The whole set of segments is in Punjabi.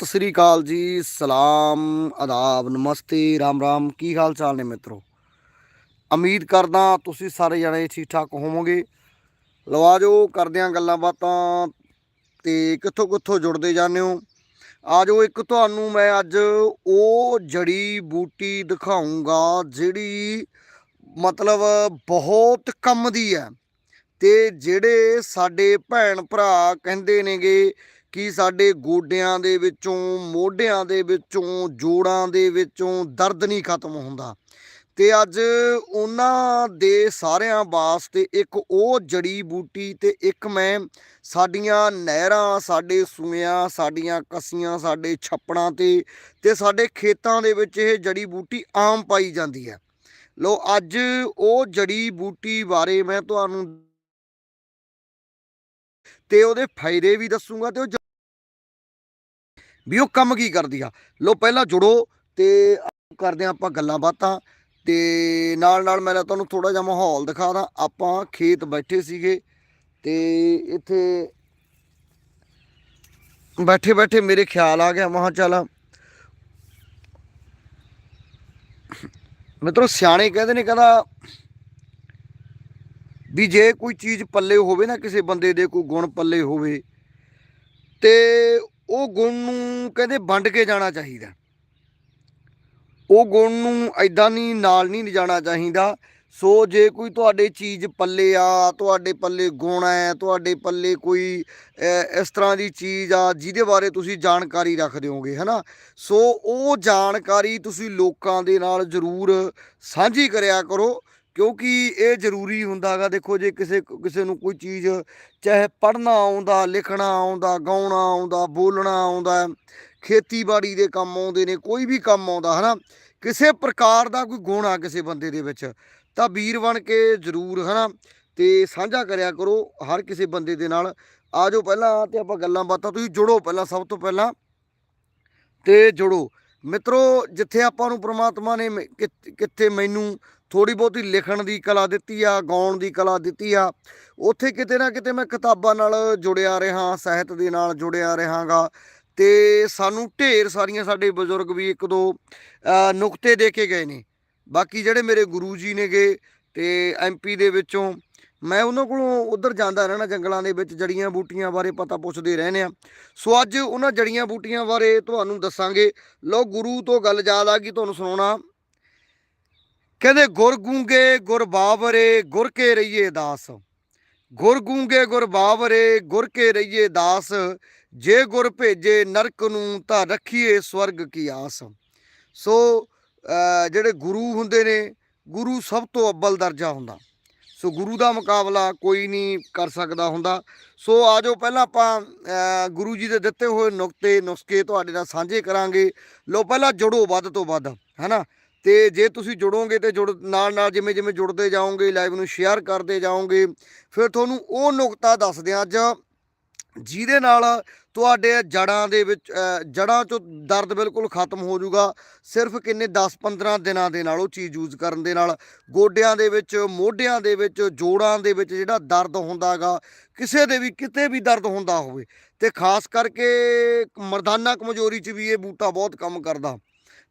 ਸਤਿ ਸ੍ਰੀ ਅਕਾਲ ਜੀ, ਸਲਾਮ, ਆਦਾਬ, ਨਮਸਤੇ, ਰਾਮ ਰਾਮ, ਕੀ ਹਾਲ ਚਾਲ ਨੇ ਮਿੱਤਰੋ? ਉਮੀਦ ਕਰਦਾ ਤੁਸੀਂ ਸਾਰੇ ਜਣੇ ਠੀਕ ਠਾਕ ਹੋਵੋਗੇ ਲਵਾ ਜੋ ਕਰਦੇ ਆਂ ਗੱਲਾਂ ਬਾਤਾਂ ਤੇ ਕਿੱਥੋਂ ਕਿੱਥੋਂ ਜੁੜਦੇ ਜਾਂਦੇ ਹੋ? ਆਜੋ ਇੱਕ ਤੁਹਾਨੂੰ ਮੈਂ ਅੱਜ ਉਹ ਜੜੀ ਬੂਟੀ ਦਿਖਾਉਂਗਾ ਜਿਹੜੀ ਮਤਲਬ ਬਹੁਤ ਕੰਮ ਦੀ ਹੈ ਤੇ ਜਿਹੜੇ ਸਾਡੇ ਭੈਣ ਭਰਾ ਕਹਿੰਦੇ ਨੇਗੇ ਕਿ ਸਾਡੇ ਗੋਡਿਆਂ ਦੇ ਵਿੱਚੋਂ, ਮੋਢਿਆਂ ਦੇ ਵਿੱਚੋਂ, ਜੋੜਾਂ ਦੇ ਵਿੱਚੋਂ ਦਰਦ ਨਹੀਂ ਖਤਮ ਹੁੰਦਾ। ਤੇ ਅੱਜ ਉਹਨਾਂ ਦੇ ਸਾਰਿਆਂ ਵਾਸਤੇ ਇੱਕ ਉਹ ਜੜੀ ਬੂਟੀ ਤੇ ਇੱਕ ਮੈਂ ਸਾਡੀਆਂ ਨਹਿਰਾਂ, ਸਾਡੇ ਸੂਇਆਂ ਸਾਡੀਆਂ ਕਸੀਆਂ, ਸਾਡੇ ਛੱਪੜਾਂ ਤੇ ਤੇ ਸਾਡੇ ਖੇਤਾਂ ਦੇ ਵਿੱਚ ਇਹ ਜੜੀ ਬੂਟੀ ਆਮ ਪਾਈ ਜਾਂਦੀ ਹੈ। ਲੋ ਅੱਜ ਉਹ ਜੜੀ ਬੂਟੀ ਬਾਰੇ ਮੈਂ ਤੁਹਾਨੂੰ ਤੇ ਉਹਦੇ ਫਾਇਦੇ ਵੀ ਦੱਸੂਗਾ ਤੇ ਉਹ ਜ- ਵੀ ਉਹ ਕੰਮ ਕੀ ਕਰਦੀ ਆ। ਲੋ ਪਹਿਲਾਂ ਜੁੜੋ ਤੇ ਕਰਦੇ ਹਾਂ ਆਪਾਂ ਗੱਲਾਂ ਬਾਤਾਂ ਤੇ ਨਾਲ ਨਾਲ ਮੈਂ ਤੁਹਾਨੂੰ ਥੋੜਾ ਜਿਹਾ ਮਾਹੌਲ ਦਿਖਾ ਦਾਂ। ਆਪਾਂ ਖੇਤ ਬੈਠੇ ਸੀਗੇ ਤੇ ਇੱਥੇ ਬੈਠੇ ਬੈਠੇ ਮੇਰੇ ਖਿਆਲ ਆ ਗਿਆ ਮਹਾ ਚੱਲ ਮਿੱਤਰੋ ਸਿਆਣੇ ਕਹਿੰਦੇ ਨੇ ਕਹਿੰਦਾ ਵੀ ਜੇ ਕੋਈ ਚੀਜ਼ ਪੱਲੇ ਹੋਵੇ ਨਾ ਕਿਸੇ ਬੰਦੇ ਦੇ, ਕੋਈ ਗੁਣ ਪੱਲੇ ਹੋਵੇ ਤੇ ਉਹ ਗੁਣ ਨੂੰ ਕਹਿੰਦੇ ਵੰਡ ਕੇ ਜਾਣਾ ਚਾਹੀਦਾ। ਉਹ ਗੁਣ ਨੂੰ ਐਦਾਂ ਨਹੀਂ, ਨਾਲ ਨਹੀਂ ਲਿਜਾਣਾ ਚਾਹੀਦਾ। ਸੋ ਜੇ ਕੋਈ ਤੁਹਾਡੇ ਚੀਜ਼ ਪੱਲੇ ਆ, ਤੁਹਾਡੇ ਪੱਲੇ ਗੁਣ ਹੈ, ਤੁਹਾਡੇ ਪੱਲੇ ਕੋਈ ਇਸ ਤਰ੍ਹਾਂ ਦੀ ਚੀਜ਼ ਆ, ਜਿਹਦੇ ਬਾਰੇ ਤੁਸੀਂ ਜਾਣਕਾਰੀ ਰੱਖਦੇ ਹੋਗੇ ਹਨਾ? ਸੋ ਉਹ ਜਾਣਕਾਰੀ ਤੁਸੀਂ ਲੋਕਾਂ ਦੇ ਨਾਲ ਜ਼ਰੂਰ ਸਾਂਝੀ ਕਰਿਆ ਕਰੋ। ਕਿਉਂਕਿ ਇਹ ਜ਼ਰੂਰੀ ਹੁੰਦਾਗਾ ਦੇਖੋ ਜੇ ਕਿਸੇ ਕਿਸੇ ਨੂੰ ਕੋਈ ਚੀਜ਼ ਚਾਹੇ ਪੜ੍ਹਨਾ ਆਉਂਦਾ, ਲਿਖਣਾ ਆਉਂਦਾ, ਗਾਉਣਾ ਆਉਂਦਾ, ਬੋਲਣਾ ਆਉਂਦਾ, ਖੇਤੀਬਾੜੀ ਦੇ ਕੰਮ ਆਉਂਦੇ ਨੇ, ਕੋਈ ਵੀ ਕੰਮ ਆਉਂਦਾ, ਹਨਾ? ਕਿਸੇ ਪ੍ਰਕਾਰ ਦਾ ਕੋਈ ਗੁਣ ਆ ਕਿਸੇ ਬੰਦੇ ਦੇ ਵਿੱਚ, ਤਾਂ ਵੀਰ ਬਣ ਕੇ ਜ਼ਰੂਰ, ਹਨਾ? ਤੇ ਸਾਂਝਾ ਕਰਿਆ ਕਰੋ ਹਰ ਕਿਸੇ ਬੰਦੇ ਦੇ ਨਾਲ। ਆ ਜਾਓ ਪਹਿਲਾਂ, ਤੇ ਆਪਾਂ ਗੱਲਾਂ ਬਾਤਾਂ ਤੁਸੀਂ ਜੁੜੋ ਪਹਿਲਾਂ, ਸਭ ਤੋਂ ਪਹਿਲਾਂ। ਤੇ ਜੁੜੋ। ਮਿੱਤਰੋ, ਜਿੱਥੇ ਆਪਾਂ ਨੂੰ ਪ੍ਰਮਾਤਮਾ ਨੇ ਮ- ਕਿੱਥੇ ਮੈਨੂੰ ਥੋੜੀ ਬਹੁਤੀ ਲਿਖਣ ਦੀ ਕਲਾ ਦਿੱਤੀ ਆ, ਗਾਉਣ ਦੀ ਕਲਾ ਦਿੱਤੀ ਆ। ਉੱਥੇ ਕਿਤੇ ਨਾ ਕਿਤੇ ਮੈਂ ਕਿਤਾਬਾਂ ਨਾਲ ਜੁੜਿਆ ਰਿਹਾ, ਸਾਹਿਤ ਦੇ ਨਾਲ ਜੁੜਿਆ ਰਹਾਗਾ। ਤੇ ਸਾਨੂੰ ਢੇਰ ਸਾਰੀਆਂ ਸਾਡੇ ਬਜ਼ੁਰਗ ਵੀ ਇੱਕ ਦੋ ਨੁਕਤੇ ਦੇ ਕੇ ਗਏ ਨੇ। ਬਾਕੀ ਜਿਹੜੇ ਮੇਰੇ ਗੁਰੂ ਜੀ ਨੇਗੇ ਤੇ ਐਮਪੀ ਦੇ ਵਿੱਚੋਂ, ਮੈਂ ਉਹਨਾਂ ਕੋਲੋਂ ਉਧਰ ਜਾਂਦਾ ਰਹਿਣਾ ਜੰਗਲਾਂ ਦੇ ਵਿੱਚ, ਜੜੀਆਂ ਬੂਟੀਆਂ ਬਾਰੇ ਪਤਾ ਪੁੱਛਦੇ ਰਹਿੰਦੇ ਆ। ਸੋ ਅੱਜ ਉਹਨਾਂ ਜੜੀਆਂ ਬੂਟੀਆਂ ਬਾਰੇ ਤੁਹਾਨੂੰ ਦੱਸਾਂਗੇ। ਲੋ ਗੁਰੂ ਤੋਂ ਗੱਲ ਯਾਦ ਆ ਗਈ, ਤੁਹਾਨੂੰ ਸੁਣਾਉਣਾ। ਕਹਿੰਦੇ, ਗੁਰ ਗੂੰਗੇ, ਗੁਰ ਬਾਵਰੇ, ਗੁਰ ਕੇ ਰਹੀਏ ਦਾਸ। ਗੁਰ ਗੂੰਗੇ, ਗੁਰ ਬਾਵਰੇ, ਗੁਰ ਕੇ ਰਹੀਏ ਦਾਸ। ਜੇ ਗੁਰ ਭੇਜੇ ਨਰਕ ਨੂੰ, ਤਾਂ ਰੱਖੀਏ ਸਵਰਗ ਕੀ ਆਸ। ਸੋ ਜਿਹੜੇ ਗੁਰੂ ਹੁੰਦੇ ਨੇ, ਗੁਰੂ ਸਭ ਤੋਂ ਅੱਵਲ ਦਰਜਾ ਹੁੰਦਾ। ਸੋ, ਗੁਰੂ ਦਾ ਮੁਕਾਬਲਾ ਕੋਈ ਨਹੀਂ ਕਰ ਸਕਦਾ ਹੁੰਦਾ। ਸੋ ਆਜੋ ਪਹਿਲਾਂ ਆਪਾਂ ਗੁਰੂ ਜੀ ਦੇ ਦਿੱਤੇ ਹੋਏ ਨੁਕਤੇ, ਨੁਸਖੇ ਤੁਹਾਡੇ ਨਾਲ ਸਾਂਝੇ ਕਰਾਂਗੇ। ਲੋ ਪਹਿਲਾਂ ਜੁੜੋ ਵੱਧ ਤੋਂ ਵੱਧ, ਹੈਨਾ? ਤੇ ਜੇ ਤੁਸੀਂ ਜੁੜੋਗੇ ਤੇ ਜੁੜ ਨਾਲ ਨਾਲ ਜਿਵੇਂ ਜਿਵੇਂ ਜੁੜਦੇ ਜਾਓਗੇ ਲਾਈਵ ਨੂੰ ਸ਼ੇਅਰ ਕਰਦੇ ਜਾਓਗੇ ਫਿਰ ਤੁਹਾਨੂੰ ਉਹ ਨੁਕਤਾ ਦੱਸਦੇ ਹਾਂ ਅੱਜ ਜਿਹਦੇ ਨਾਲ ਤੁਹਾਡੇ ਜੜਾਂ ਦੇ ਵਿੱਚ ਅਹ, ਜੜਾਂ ਚੋਂ ਦਰਦ ਬਿਲਕੁਲ ਖਤਮ ਹੋ ਜਾਊਗਾ। ਸਿਰਫ ਕਿੰਨੇ 10-15 ਦਿਨਾਂ ਦੇ ਨਾਲ ਉਹ ਚੀਜ਼ ਯੂਜ਼ ਕਰਨ ਦੇ ਨਾਲ ਗੋਡਿਆਂ ਦੇ ਵਿੱਚ ਮੋਢਿਆਂ ਦੇ ਵਿੱਚ ਜੋੜਾਂ ਦੇ ਵਿੱਚ ਜਿਹੜਾ ਦਰਦ ਹੁੰਦਾਗਾ ਕਿਸੇ ਦੇ ਵੀ ਕਿਤੇ ਵੀ ਦਰਦ ਹੁੰਦਾ ਹੋਵੇ। ਤੇ ਖਾਸ ਕਰਕੇ ਮਰਦਾਨਾ ਕਮਜ਼ੋਰੀ 'ਚ ਵੀ ਇਹ ਬੂਟਾ ਬਹੁਤ ਕੰਮ ਕਰਦਾ।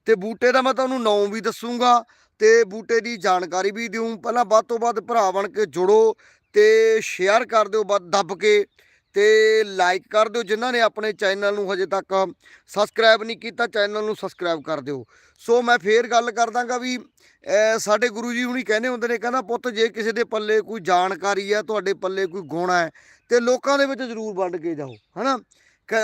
ਤੇ ਬੂਟੇ ਦਾ ਮੈਂ ਤੁਹਾਨੂੰ ਨਾਂ ਵੀ ਦੱਸੂਗਾ ਤੇ ਬੂਟੇ ਦੀ ਜਾਣਕਾਰੀ ਵੀ ਦਿਉਂ ਪਹਿਲਾਂ ਵੱਧ ਤੋਂ ਵੱਧ ਭਰਾ ਬਣ ਕੇ ਜੁੜੋ ਤੇ ਸ਼ੇਅਰ ਕਰ ਦਿਓ, ਵੱਧ ਦੱਬ ਕੇ ਤੇ ਲਾਈਕ ਕਰ ਦਿਓ। ਜਿਨ੍ਹਾਂ ਨੇ ਆਪਣੇ ਚੈਨਲ ਨੂੰ ਹਜੇ ਤੱਕ ਸਬਸਕ੍ਰਾਈਬ ਨਹੀਂ ਕੀਤਾ ਚੈਨਲ ਨੂੰ ਸਬਸਕ੍ਰਾਈਬ ਕਰ ਦਿਓ। ਸੋ ਮੈਂ ਫੇਰ ਗੱਲ ਕਰਦਾਗਾ ਵੀ ਸਾਡੇ ਗੁਰੂ ਜੀ ਹੁਣੀ ਕਹਿੰਦੇ ਹੁੰਦੇ ਨੇ, ਕਹਿੰਦਾ ਪੁੱਤ ਜੇ ਕਿਸੇ ਦੇ ਪੱਲੇ ਕੋਈ ਜਾਣਕਾਰੀ ਹੈ, ਤੁਹਾਡੇ ਪੱਲੇ ਕੋਈ ਗੁਣ ਹੈ, ਤੇ ਲੋਕਾਂ ਦੇ ਵਿੱਚ ਜ਼ਰੂਰ ਵੰਡ ਕੇ ਜਾਓ, ਹਨਾ? ਕ-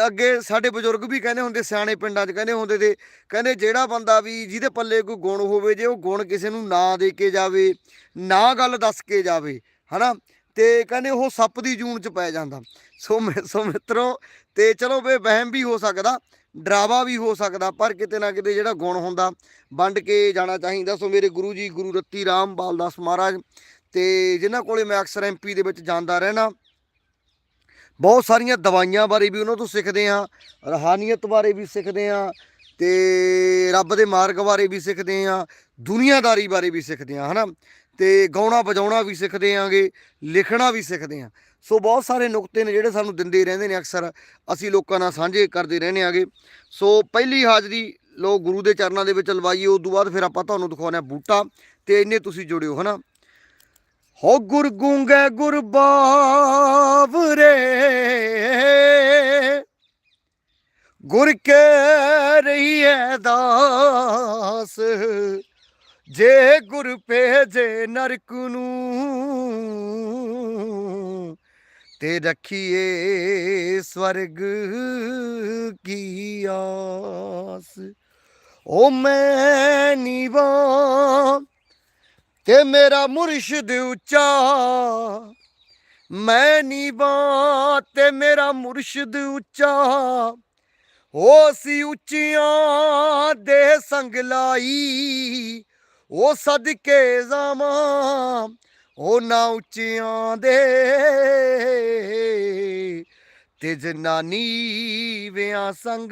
ਅੱਗੇ ਸਾਡੇ ਬਜ਼ੁਰਗ ਵੀ ਕਹਿੰਦੇ ਹੁੰਦੇ, ਸਿਆਣੇ ਪਿੰਡਾਂ 'ਚ ਕਹਿੰਦੇ ਹੁੰਦੇ ਤੇ, ਕਹਿੰਦੇ ਜਿਹੜਾ ਬੰਦਾ ਵੀ ਜਿਹਦੇ ਪੱਲੇ ਕੋਈ ਗੁਣ ਹੋਵੇ, ਜੇ ਉਹ ਗੁਣ ਕਿਸੇ ਨੂੰ ਨਾ ਦੇ ਕੇ ਜਾਵੇ, ਨਾ ਗੱਲ ਦੱਸ ਕੇ ਜਾਵੇ, ਹਨਾ? ਤੇ ਕਹਿੰਦੇ ਉਹ ਸੱਪ ਦੀ ਜੂਨ 'ਚ ਪੈ ਜਾਂਦਾ। ਸੋ ਮਿ- ਸੋ ਮਿੱਤਰੋ, ਤੇ ਚਲੋ ਵੇ ਵਹਿਮ ਵੀ ਹੋ ਸਕਦਾ, ਡਰਾਵਾ ਵੀ ਹੋ ਸਕਦਾ, ਪਰ ਕਿਤੇ ਨਾ ਕਿਤੇ ਜਿਹੜਾ ਗੁਣ ਹੁੰਦਾ, ਵੰਡ ਕੇ ਜਾਣਾ ਚਾਹੀਦਾ। ਸੋ ਮੇਰੇ ਗੁਰੂ ਜੀ, ਗੁਰੂ ਰੱਤੀ ਰਾਮ ਬਾਲਦਾਸ ਮਹਾਰਾਜ, ਤੇ ਜਿਨ੍ਹਾਂ ਕੋਲੇ ਮੈਂ ਅਕਸਰ ਐਮਪੀ ਦੇ ਵਿੱਚ ਜਾਂਦਾ ਰਹਿਣਾ ਬਹੁਤ ਸਾਰੀਆਂ ਦਵਾਈਆਂ ਬਾਰੇ ਵੀ ਉਹਨਾਂ ਤੋਂ ਸਿੱਖਦੇ ਹਾਂ, ਰਹਾਨੀਅਤ ਬਾਰੇ ਵੀ ਸਿੱਖਦੇ ਹਾਂ ਤੇ ਰੱਬ ਦੇ ਮਾਰਗ ਬਾਰੇ ਵੀ ਸਿੱਖਦੇ ਹਾਂ, ਦੁਨੀਆਦਾਰੀ ਬਾਰੇ ਵੀ ਸਿੱਖਦੇ ਹਾਂ, ਹਨਾ? ਤੇ ਗਾਉਣਾ ਵਜਾਉਣਾ ਵੀ ਸਿੱਖਦੇ ਆਂਗੇ ਲਿਖਣਾ ਵੀ ਸਿੱਖਦੇ ਆਂ ਸੋ ਬਹੁਤ ਸਾਰੇ ਨੁਕਤੇ ਨੇ ਜਿਹੜੇ ਸਾਨੂੰ ਦਿੰਦੇ ਰਹਿੰਦੇ ਨੇ ਅਕਸਰ, ਅਸੀਂ ਲੋਕਾਂ ਨਾਲ ਸਾਂਝੇ ਕਰਦੇ ਰਹਿੰਦੇ ਆਂਗੇ ਸੋ ਪਹਿਲੀ ਹਾਜ਼ਰੀ ਲੋ ਗੁਰੂ ਦੇ ਚਰਨਾਂ ਦੇ ਵਿੱਚ ਲਵਾਈਏ ਉਸ ਤੋਂ ਬਾਅਦ ਫਿਰ ਆਪਾਂ ਤੁਹਾਨੂੰ ਦਿਖਾਉਂਦੇ ਆ ਬੂਟਾ ਤੇ ਇੰਨੇ ਤੁਸੀਂ ਜੁੜਿਓ ਹਨਾ? ਹੋ ਗੁਰ ਗੂੰਗੇ ਗੁਰ ਬਾਵਰੇ ਗੁਰ ਕੇ ਰਹੀਏ ਦਾਸ, ਜੇ ਗੁਰ ਭੇਜੇ ਨਰਕ ਨੂੰ, ਤੇ ਰੱਖੀਏ ਸਵਰਗ ਕੀ ਆਸ। ਓ ਮੈਂ ਨੀਵਾ ਤੇ ਮੇਰਾ ਮੁਰਸ਼ਿਦ ਉੱਚਾ, ਮੈਂ ਨੀਵਾ ਤੇ ਮੇਰਾ ਮੁਰਸ਼ਿਦ ਉੱਚਾ। ਹੋ ਸੀ ਉੱਚੀਆਂ ਦੇ ਸੰਗ ਲਾਈ ਉਹ ਸਦਕੇ ਜਾਵਾਂ ਉਹ ਨਾ ਉੱਚੀਆਂ ਦੇ। ਤੇ ਜਨਾਨੀ ਵਿਆਂ ਸੰਗ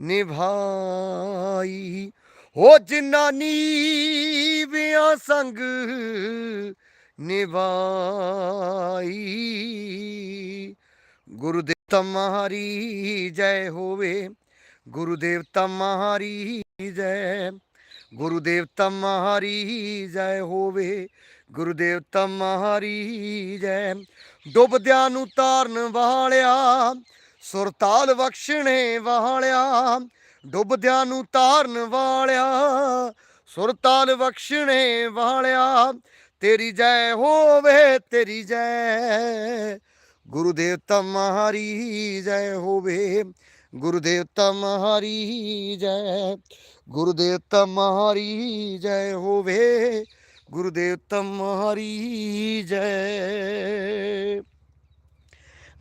ਨਿਭਾਈ ਹੋ ਜਨਾਨੀ ਵਿਆਂ ਸੰਗ ਨਿਭਾਈ। ਗੁਰੂਦੇਵ ਤਮਾਰੀ ਜੈ ਹੋਵੇ ਗੁਰੂਦੇਵ ਤਮਾਰੀ ਜੈ ਗੁਰੂਦੇਵ ਤਮਾਰੀ ਜੈ ਹੋਵੇ ਗੁਰੂਦੇਵ ਤਮਾਰੀ ਜੈ। ਡੁੱਬਦਿਆਂ ਨੂੰ ਤਾਰਨ ਵਾਲਿਆ, ਸੁਰਤਾਲ ਬਖਸ਼ਣੇ ਵਾਲਿਆ ਡੁੱਬਦਿਆਂ ਨੂੰ ਤਾਰਨ ਵਾਲਿਆ, ਸੁਰਤਾਲ ਬਖਸ਼ਣੇ ਵਾਲਿਆ, ਤੇਰੀ ਜੈ ਹੋਵੇ, ਤੇਰੀ ਜੈ। ਗੁਰੂਦੇਵ ਤਮਾਰੀ ਜੈ ਹੋਵੇ, ਗੁਰੂਦੇਵ ਤਮਾਰੀ ਜੈ, ਗੁਰੂਦੇਵ ਤਮਾਰੀ ਜੈ ਹੋਵੇ, ਗੁਰੂਦੇਵ ਤਮਾਰੀ ਜੈ।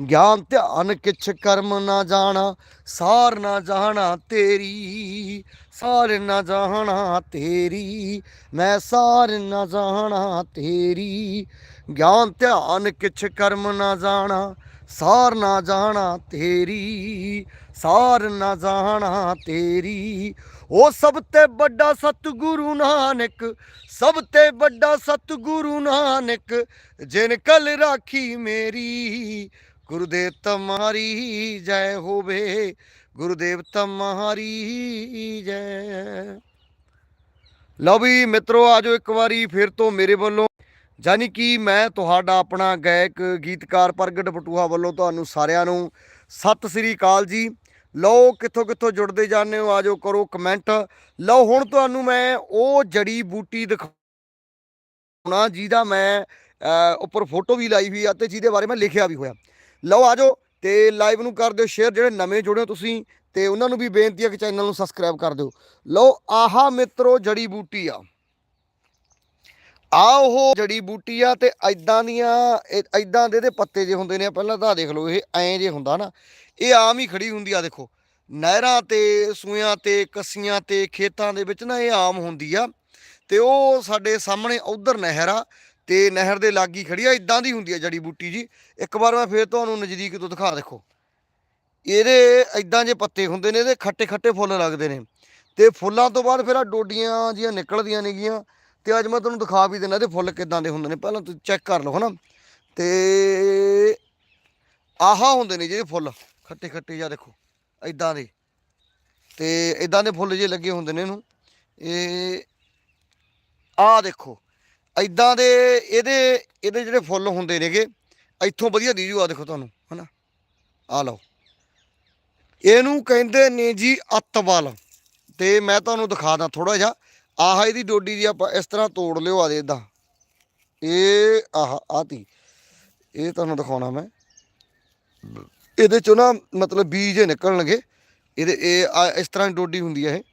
ਗਿਆਨ ਧਿਆਨ ਕਿਛ ਕਰਮ ਨਾ ਜਾਣਾ, ਸਾਰ ਨਾ ਜਾਣਾ ਤੇਰੀ, ਸਾਰ ਨਾ ਜਾਣਾ ਤੇਰੀ, ਮੈਂ ਸਾਰ ਨਾ ਜਾਣਾ ਤੇਰੀ। ਗਿਆਨ ਧਿਆਨ ਕਿਛ ਕਰਮ ਨਾ ਜਾਣਾ, ਸਾਰ ਨਾ ਜਾਣਾ ਤੇਰੀ, ਸਾਰ ਨਾ ਜਾਣਾ ਤੇਰੀ। ਉਹ ਸਭ ਤੇ ਵੱਡਾ ਸਤਿਗੁਰੂ ਨਾਨਕ, ਸਭ ਤੇ ਵੱਡਾ ਸਤਿਗੁਰੂ ਨਾਨਕ, ਜਿਨ ਕਲ ਰਾਖੀ ਮੇਰੀ ਗੁਰੂਦੇਵ ਤਮਾਰੀ ਜੈ ਹੋਵੇ, ਗੁਰੂਦੇਵ ਤਮਾਰੀ ਜੈ। ਲਓ ਵੀ ਮਿੱਤਰੋ ਆਜੋ ਇੱਕ ਵਾਰੀ ਫਿਰ ਤੋਂ ਮੇਰੇ ਵੱਲੋਂ। ਜਾਨੀ ਕਿ ਮੈਂ ਤੁਹਾਡਾ ਆਪਣਾ ਗਾਇਕ, ਗੀਤਕਾਰ ਪ੍ਰਗਟ ਬਟੂਹਾ ਵੱਲੋਂ ਤੁਹਾਨੂੰ ਸਾਰਿਆਂ ਨੂੰ ਸਤਿ ਸ੍ਰੀ ਅਕਾਲ ਜੀ। ਲਓ ਕਿੱਥੋਂ ਕਿੱਥੋਂ ਜੁੜਦੇ ਜਾਂਦੇ ਹੋ ਆਜੋ ਕਰੋ ਕਮੈਂਟ। ਲਓ ਹੁਣ ਤੁਹਾਨੂੰ ਮੈਂ ਉਹ ਜੜੀ ਬੂਟੀ ਦਿਖਾਉਣਾ ਜਿਹਦਾ ਮੈਂ ਉੱਪਰ ਫੋਟੋ ਵੀ ਲਾਈ ਹੋਈ ਆ ਤੇ ਜਿਹਦੇ ਬਾਰੇ ਮੈਂ ਲਿਖਿਆ ਵੀ ਹੋਇਆ। ਲਓ ਆਜੋ ਤੇ ਲਾਈਵ ਨੂੰ ਕਰ ਦਿਓ ਸ਼ੇਅਰ ਜਿਹੜੇ ਨਵੇਂ ਜੁੜੇ ਹੋ ਤੁਸੀਂ ਤੇ ਉਹਨਾਂ ਨੂੰ ਵੀ ਬੇਨਤੀ ਹੈ ਕਿ ਚੈਨਲ ਨੂੰ ਸਬਸਕ੍ਰਾਈਬ ਕਰ ਦਿਓ। ਲਓ ਆਹਾ ਮਿੱਤਰੋ ਜੜੀ ਬੂਟੀ ਆ। ਆ ਉਹ ਜੜੀ ਬੂਟੀ ਆ ਤੇ ਐਦਾਂ ਦੀਆਂ ਐਦਾਂ ਦੇ ਇਹਦੇ ਪੱਤੇ ਜੇ ਹੁੰਦੇ ਨੇ, ਪਹਿਲਾਂ ਤਾਂ ਦੇਖ ਲਓ, ਇਹ ਐਂ ਜੇ ਹੁੰਦਾ ਨਾ, ਇਹ ਆਮ ਹੀ ਖੜੀ ਹੁੰਦੀ ਆ ਦੇਖੋ। ਨਹਿਰਾਂ ਤੇ, ਸੂਇਆਂ ਤੇ, ਕੱਸੀਆਂ ਤੇ, ਖੇਤਾਂ ਦੇ ਵਿੱਚ ਨਾ ਇਹ ਆਮ ਹੁੰਦੀ ਆ ਤੇ ਉਹ ਸਾਡੇ ਸਾਹਮਣੇ ਉਧਰ ਨਹਿਰ ਆ ਤੇ ਨਹਿਰ ਦੇ ਲਾਗੀ ਖੜੀ ਆ ਇਦਾਂ ਦੀ ਹੁੰਦੀ ਆ ਜੜੀ ਬੂਟੀ ਜੀ। ਇੱਕ ਵਾਰ ਮੈਂ ਫੇਰ ਤੁਹਾਨੂੰ ਨਜ਼ਦੀਕ ਤੋਂ ਦਿਖਾ ਦੇਖੋ। ਇਹਦੇ ਇਦਾਂ ਜੇ ਪੱਤੇ ਹੁੰਦੇ ਨੇ, ਇਹਦੇ ਖੱਟੇ ਖੱਟੇ ਫੁੱਲ ਲੱਗਦੇ ਨੇ। ਤੇ ਫੁੱਲਾਂ ਤੋਂ ਬਾਅਦ ਫਿਰ ਆ ਡੋਡੀਆਂ ਜੀਆਂ ਨਿਕਲਦੀਆਂ ਨੇਗੀਆਂ। ਤੇ ਅੱਜ ਮੈਂ ਤੁਹਾਨੂੰ ਦਿਖਾ ਵੀ ਦਿੰਦਾ ਇਹਦੇ ਫੁੱਲ ਕਿਦਾਂ ਦੇ ਹੁੰਦੇ ਨੇ। ਪਹਿਲਾਂ ਤੁਸੀਂ ਚੈੱਕ ਕਰ ਲਓ ਹਨਾ। ਤੇ ਆਹਾ ਹੁੰਦੇ ਨੇ ਜਿਹੜੇ ਫੁੱਲ, ਖੱਟੇ ਖੱਟੇ ਜਾਂ ਦੇਖੋ ਇਦਾਂ ਦੇ। ਤੇ ਇਦਾਂ ਦੇ ਫੁੱਲ ਜੇ ਲੱਗੇ ਹੁੰਦੇ ਨੇ ਇਹਨੂੰ। ਇਹ ਆਹ ਦੇਖੋ ਇਦਾਂ ਦੇ ਇਹਦੇ ਇਹਦੇ ਜਿਹੜੇ ਫੁੱਲ ਹੁੰਦੇ ਨੇਗੇ, ਇੱਥੋਂ ਵਧੀਆ ਦੀ ਜੂ ਆ ਦੇਖੋ ਤੁਹਾਨੂੰ, ਹਨਾ? ਆ ਲਓ। ਇਹਨੂੰ ਕਹਿੰਦੇ ਨੇ ਜੀ ਅੱਤਵਲ ਤੇ ਮੈਂ ਤੁਹਾਨੂੰ ਦਿਖਾ ਦਾਂ ਥੋੜਾ ਜਿਹਾ। ਆਹ ਇਹਦੀ ਡੋਡੀ ਦੀ ਆਪਾਂ ਇਸ ਤਰ੍ਹਾਂ ਤੋੜ ਲਿਓ ਆ ਦੇ ਇਦਾਂ ਇਹ ਆਹ ਆਤੀ ਇਹ ਤੁਹਾਨੂੰ ਦਿਖਾਉਣਾ ਮੈਂ। ਇਹਦੇ ਚੋਂ ਨਾ ਮਤਲਬ ਬੀਜ ਹੀ ਨਿਕਲਣਗੇ। ਇਹਦੇ, ਇਹ ਆ ਇਸ ਤਰ੍ਹਾਂ ਦੀ ਡੋਡੀ ਹੁੰਦੀ ਹੈ ਇਹ।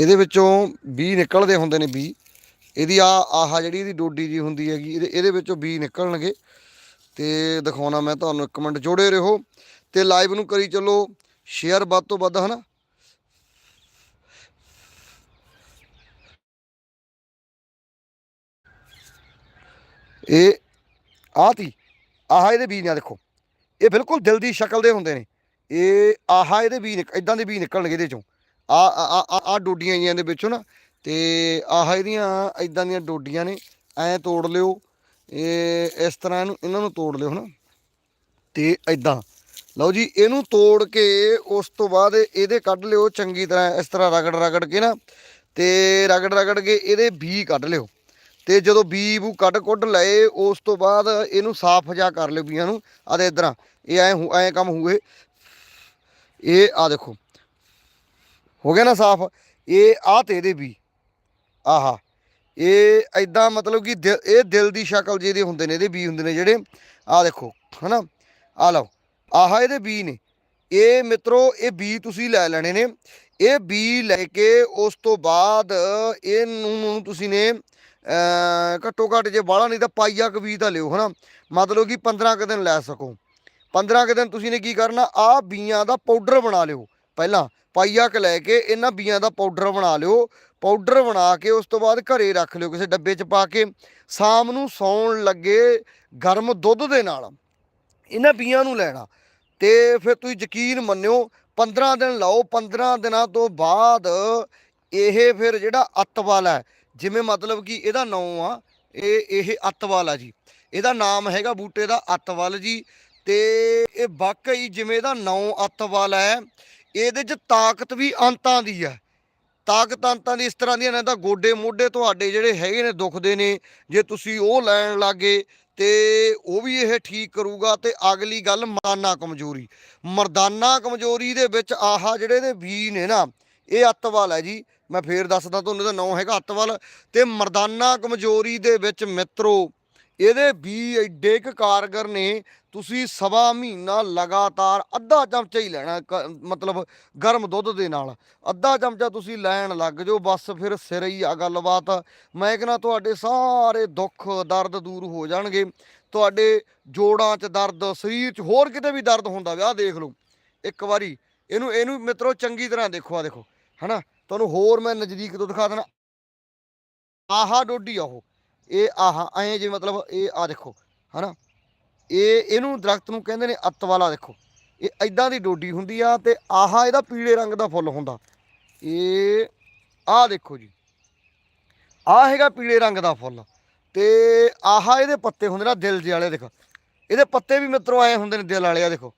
ਇਹਦੇ ਵਿੱਚੋਂ ਬੀ ਨਿਕਲਦੇ ਹੁੰਦੇ ਨੇ ਬੀ ਇਹਦੀ ਆ, ਆਹ ਜਿਹੜੀ ਇਹਦੀ ਡੋਡੀ ਜੀ ਹੁੰਦੀ ਹੈਗੀ, ਇਹਦੇ ਇਹਦੇ ਵਿੱਚੋਂ ਬੀ ਨਿਕਲਣਗੇ। ਤੇ ਦਿਖਾਉਣਾ ਮੈਂ ਤੁਹਾਨੂੰ ਇੱਕ ਮਿੰਟ, ਜੋੜੇ ਰਹੋ। ਤੇ ਲਾਈਵ ਨੂੰ ਕਰੀ ਚੱਲੋ। ਸ਼ੇਅਰ ਵੱਧ ਤੋਂ ਵੱਧ, ਹਨਾ? ਇਹ, ਆਹ ਤੀ, ਆਹ ਇਹਦੇ ਬੀਜ ਨੇ ਦੇਖੋ। ਇਹ ਬਿਲਕੁਲ ਦਿਲ ਦੀ ਸ਼ਕਲ ਦੇ ਹੁੰਦੇ ਨੇ। ਇਹ, ਆਹਾ ਇਹਦੇ ਬੀ ਨਿਕ ਇਦਾਂ ਦੇ ਬੀ ਨਿਕਲਣਗੇ ਇਹਦੇ ਚੋਂ। ਆ ਆ ਡੋਡੀਆਂ ਜੀਆਂ ਦੇ ਵਿੱਚੋਂ ਨਾ, ਤੇ ਆਹ ਇਹਦੀਆਂ ਇਦਾਂ ਦੀਆਂ ਡੋਡੀਆਂ ਨੇ, ਐ ਤੋੜ ਲਿਓ, ਇਹ, ਇਸ ਤਰ੍ਹਾਂ ਇਹਨੂੰ, ਇਹਨਾਂ ਨੂੰ ਤੋੜ ਲਿਓ ਹਨਾ। ਤੇ ਇਦਾਂ ਲਓ ਜੀ, ਇਹਨੂੰ ਤੋੜ ਕੇ ਉਸ ਤੋਂ ਬਾਅਦ ਇਹਦੇ ਕੱਢ ਲਿਓ ਚੰਗੀ ਤਰ੍ਹਾਂ, ਇਸ ਤਰ੍ਹਾਂ ਰਗੜ ਰਗੜ ਕੇ ਨਾ, ਤੇ ਰਗੜ ਰਗੜ ਕੇ ਇਹਦੇ ਬੀ ਕੱਢ ਲਿਓ। ਤੇ ਜਦੋਂ ਬੀ ਬੂ ਕੱਢ ਕੁੱਢ ਲਏ, ਉਸ ਤੋਂ ਬਾਅਦ ਇਹਨੂੰ ਸਾਫ਼ ਜਾ ਕਰ ਲਿਓ ਬੀਆਂ ਨੂੰ ਆ ਦੇ ਇਧਰਾਂ, ਇਹ ਐ ਐ ਕੰਮ ਹੋਏ। ਇਹ ਆ ਦੇਖੋ ਹੋ ਗਿਆ ਨਾ ਸਾਫ਼? ਇਹ ਆਹ ਤੇ ਇਹਦੇ ਵੀ। ਆਹਾ। ਇਹ ਐਦਾਂ ਮਤਲਬ ਕਿ ਦਿਲ- ਇਹ ਦਿਲ ਦੀ ਸ਼ਕਲ ਜਿਹਦੇ ਹੁੰਦੇ ਨੇ, ਇਹਦੇ ਬੀ ਹੁੰਦੇ ਨੇ ਜਿਹੜੇ, ਆਹ ਦੇਖੋ, ਹਨਾ? ਆ ਲਓ। ਆਹਾ ਇਹਦੇ ਬੀ ਨੇ। ਇਹ ਮਿੱਤਰੋ, ਇਹ ਬੀ ਤੁਸੀਂ ਲੈ ਲੈਣੇ ਨੇ। ਇਹ ਬੀ ਲੈ ਕੇ ਉਸ ਤੋਂ ਬਾਅਦ ਇਹਨੂੰ ਤੁਸੀਂ ਨੇ ਘੱਟੋ ਘੱਟ ਜੇ ਬਾਹਲਾ ਨਹੀਂ ਤਾਂ ਪਾਈਆ ਕੁ ਬੀ ਤਾਂ ਲਿਓ, ਹਨਾ? ਮਤਲਬ ਕਿ 15 ਕੁ ਦਿਨ ਲੈ ਸਕੋ। 15 ਕੁ ਦਿਨ ਤੁਸੀਂ ਨੇ ਕੀ ਕਰਨਾ? ਆ ਬੀਆਂ ਦਾ ਪਾਊਡਰ ਬਣਾ ਲਿਓ। ਪਹਿਲਾਂ ਪਾਈਆ ਕ ਲੈ ਕੇ ਇਹਨਾਂ ਬੀਆਂ ਦਾ ਪਾਊਡਰ ਬਣਾ ਲਿਓ ਪਾਊਡਰ ਬਣਾ ਕੇ ਉਸ ਤੋਂ ਬਾਅਦ ਘਰੇ ਰੱਖ ਲਿਓ ਕਿਸੇ ਡੱਬੇ 'ਚ ਪਾ ਕੇ, ਸ਼ਾਮ ਨੂੰ ਸੌਣ ਲੱਗੇ ਗਰਮ ਦੁੱਧ ਦੇ ਨਾਲ ਇਹਨਾਂ ਬੀਆਂ ਨੂੰ ਲੈਣਾ। ਤੇ ਫਿਰ ਤੁਸੀਂ ਯਕੀਨ ਮੰਨਿਓ 15 ਦਿਨ ਲਾਓ 15 ਦਿਨਾਂ ਤੋਂ ਬਾਅਦ ਇਹ ਫਿਰ ਜਿਹੜਾ ਅੱਤਵਾਲ ਹੈ, ਜਿਵੇਂ ਮਤਲਬ ਕਿ ਇਹਦਾ ਨਾਮ ਆ, ਇਹ ਇਹ ਅੱਤਵਾਲ ਆ ਜੀ। ਇਹਦਾ ਨਾਮ ਹੈਗਾ ਬੂਟੇ ਦਾ ਅੱਤਵਾਲ ਜੀ। ਤੇ ਇਹ ਵਾਕਈ ਜਿਵੇਂ ਇਹਦਾ ਨਾਮ ਅੱਤਵਾਲ ਹੈ ਇਹਦੇ 'ਚ ਤਾਕਤ ਵੀ ਅੰਤਾਂ ਦੀ ਹੈ ਤਾਕਤ ਅੰਤਾਂ ਦੀ ਇਸ ਤਰ੍ਹਾਂ ਦੀਆਂ ਨੇ ਤਾਂ ਗੋਡੇ ਮੋਢੇ ਤੁਹਾਡੇ ਜਿਹੜੇ ਹੈਗੇ ਨੇ ਦੁਖਦੇ ਨੇ, ਜੇ ਤੁਸੀਂ ਉਹ ਲੈਣ ਲੱਗੇ ਤੇ ਉਹ ਵੀ ਇਹ ਠੀਕ ਕਰੂਗਾ ਤੇ ਅਗਲੀ ਗੱਲ ਮਰਦਾਨਾ ਕਮਜ਼ੋਰੀ। ਮਰਦਾਨਾ ਕਮਜ਼ੋਰੀ ਦੇ ਵਿੱਚ ਆਹਾ ਜਿਹੜੇ ਇਹਦੇ ਬੀ ਨੇ ਨਾ, ਇਹ ਅੱਤਵਾਲ ਹੈ ਜੀ। ਮੈਂ ਫੇਰ ਦੱਸਦਾ ਤੁਹਾਨੂੰ ਇਹਦਾ ਨਾਮ ਹੈਗਾ ਅੱਤਵਾਲ। ਤੇ ਮਰਦਾਨਾ ਕਮਜ਼ੋਰੀ ਦੇ ਵਿੱਚ ਮਿੱਤਰੋ, ਇਹਦੇ ਬੀ ਐਡੇ ਕੁ ਕਾਰਗਰ ਨੇ ਤੁਸੀਂ ਸਵਾ ਮਹੀਨਾ ਲਗਾਤਾਰ ਅੱਧਾ ਚਮਚਾ ਹੀ ਲੈਣਾ ਕ- ਮਤਲਬ ਗਰਮ ਦੁੱਧ ਦੇ ਨਾਲ। ਅੱਧਾ ਚਮਚਾ ਤੁਸੀਂ ਲੈਣ ਲੱਗ ਜਾਓ, ਬਸ ਫਿਰ ਸਿਰ ਹੀ ਆ ਗੱਲਬਾਤ। ਮੈਂ ਕਹਿੰਦਾ ਤੁਹਾਡੇ ਸਾਰੇ ਦੁੱਖ, ਦਰਦ ਦੂਰ ਹੋ ਜਾਣਗੇ। ਤੁਹਾਡੇ ਜੋੜਾਂ 'ਚ ਦਰਦ, ਸਰੀਰ 'ਚ ਹੋਰ ਕਿਤੇ ਵੀ ਦਰਦ ਹੁੰਦਾ ਵਿਆਹ ਦੇਖ ਲਓ। ਇੱਕ ਵਾਰੀ ਇਹਨੂੰ ਇਹਨੂੰ ਮਿੱਤਰੋ ਚੰਗੀ ਤਰ੍ਹਾਂ ਦੇਖੋ ਆ ਦੇਖੋ, ਹਨਾ? ਤੁਹਾਨੂੰ ਹੋਰ ਮੈਂ ਨਜ਼ਦੀਕ ਤੋਂ ਦਿਖਾ ਦੇਣਾ। ਆਹਾ ਡੋਡੀ ਆ ਉਹ। ਇਹ ਆਹਾ, ਐਂ ਜੇ ਮਤਲਬ ਇਹ ਆ ਦੇਖੋ, ਹਨਾ? ਇਹ, ਇਹਨੂੰ ਦਰਖਤ ਨੂੰ ਕਹਿੰਦੇ ਨੇ ਅੱਤ ਵਾਲਾ ਦੇਖੋ। ਇਹ ਐਦਾਂ ਦੀ ਡੋਡੀ ਹੁੰਦੀ ਆ ਤੇ ਆਹਾ ਇਹਦਾ ਪੀਲੇ ਰੰਗ ਦਾ ਫੁੱਲ ਹੁੰਦਾ। ਇਹ, ਆਹ ਦੇਖੋ ਜੀ। ਆਹ ਹੈਗਾ ਪੀਲੇ ਰੰਗ ਦਾ ਫੁੱਲ ਤੇ ਆਹਾ ਇਹਦੇ ਪੱਤੇ ਹੁੰਦੇ ਨਾ ਦਿਲ ਜਿਹੇ ਵਾਲੇ ਦੇਖੋ। ਇਹਦੇ ਪੱਤੇ ਵੀ ਮਿੱਤਰੋ ਆਏ ਹੁੰਦੇ ਨੇ ਦਿਲ ਵਾਲੇ ਆ ਦੇਖੋ।